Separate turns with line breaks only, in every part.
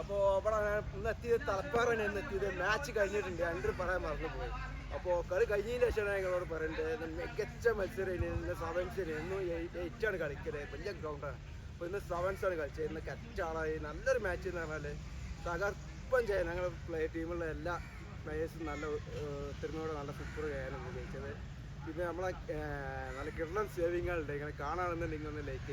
അപ്പോൾ അവിടെ ഇന്ന് എത്തിയത് തലപ്പാറാണ് ഇന്ന് എത്തിയത് മാച്ച് കഴിഞ്ഞിട്ടുണ്ട്. രണ്ട് പറയാൻ മറന്നുപോയി. അപ്പോൾ കളി കഴിഞ്ഞതിന് ശേഷമാണ് ഞങ്ങളോട് ഇന്ന് മികച്ച മത്സരം ഇന്ന് സെവൻസിന് ഇന്നും എയ്റ്റാണ് കളിക്കുന്നത് വലിയ ഗ്രൗണ്ടാണ് അപ്പോൾ ഇന്ന് സെവൻസാണ് കളിച്ചത്. ഇന്ന് കറ്റാളായി നല്ലൊരു മാച്ച് എന്ന് പറഞ്ഞാൽ തകർപ്പം ചെയ്യാൻ ഞങ്ങൾ പ്ലേ ടീമുള്ള എല്ലാ പ്ലേയേഴ്സും നല്ല തിരുമോടെ നല്ല സൂപ്പർ ചെയ്യാനാണ് ജയിച്ചത്. പിന്നെ നമ്മളെ നല്ല കിടലൻ സേവിങ്ങുകളുണ്ട് ഇങ്ങനെ കാണാണെന്നുണ്ടെങ്കിൽ ഒന്ന് like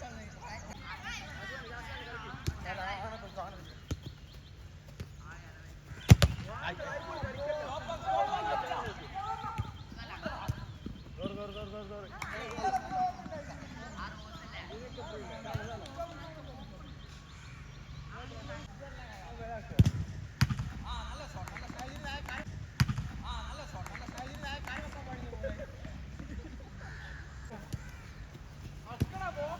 Muchas.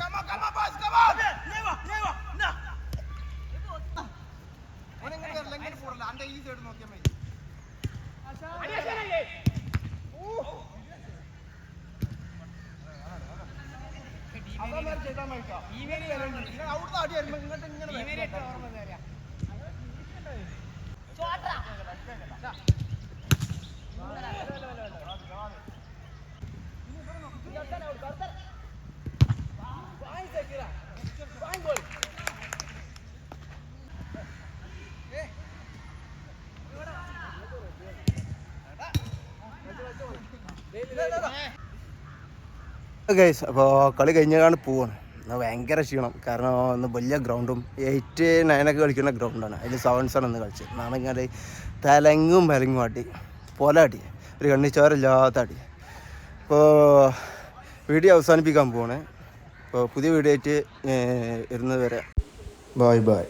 Come on, come on, boys, come on. Leva, leva, na. ஒரேங்க லெங்கர் போடல அந்த ஈஸி எடுத்து நோக்கிய மாதிரி ஆஷா அடியே
ஓ
அதான் மாதிரி செய்தா மாட்டா இவனே அவுட் தான் அடி அடிங்க இங்கட்ட இங்க இவனே ஓர்ம சரியா சோட்ரா ഗൈസ് അപ്പോൾ കളി കഴിഞ്ഞാണ് പോവാണ്. ഇന്ന് ഭയങ്കര ക്ഷീണം. കാരണം ഇന്ന് വലിയ ഗ്രൗണ്ടും എയ്റ്റ് നയനൊക്കെ കളിക്കുന്ന ഗ്രൗണ്ടാണ് അതിൽ സെവൻസാണ് ഇന്ന് കളിച്ചത്. ഇങ്ങനെ തലങ്ങും മലങ്ങും അടി പോല അടി ഒരു കണ്ണിച്ചോരില്ലാത്ത അടി ഇപ്പോൾ വീഡിയോ അവസാനിപ്പിക്കാൻ പോവാണ്. അപ്പോൾ പുതിയ വീഡിയോ ആയിട്ട് ഇരുന്നത് വരാം. Bye bye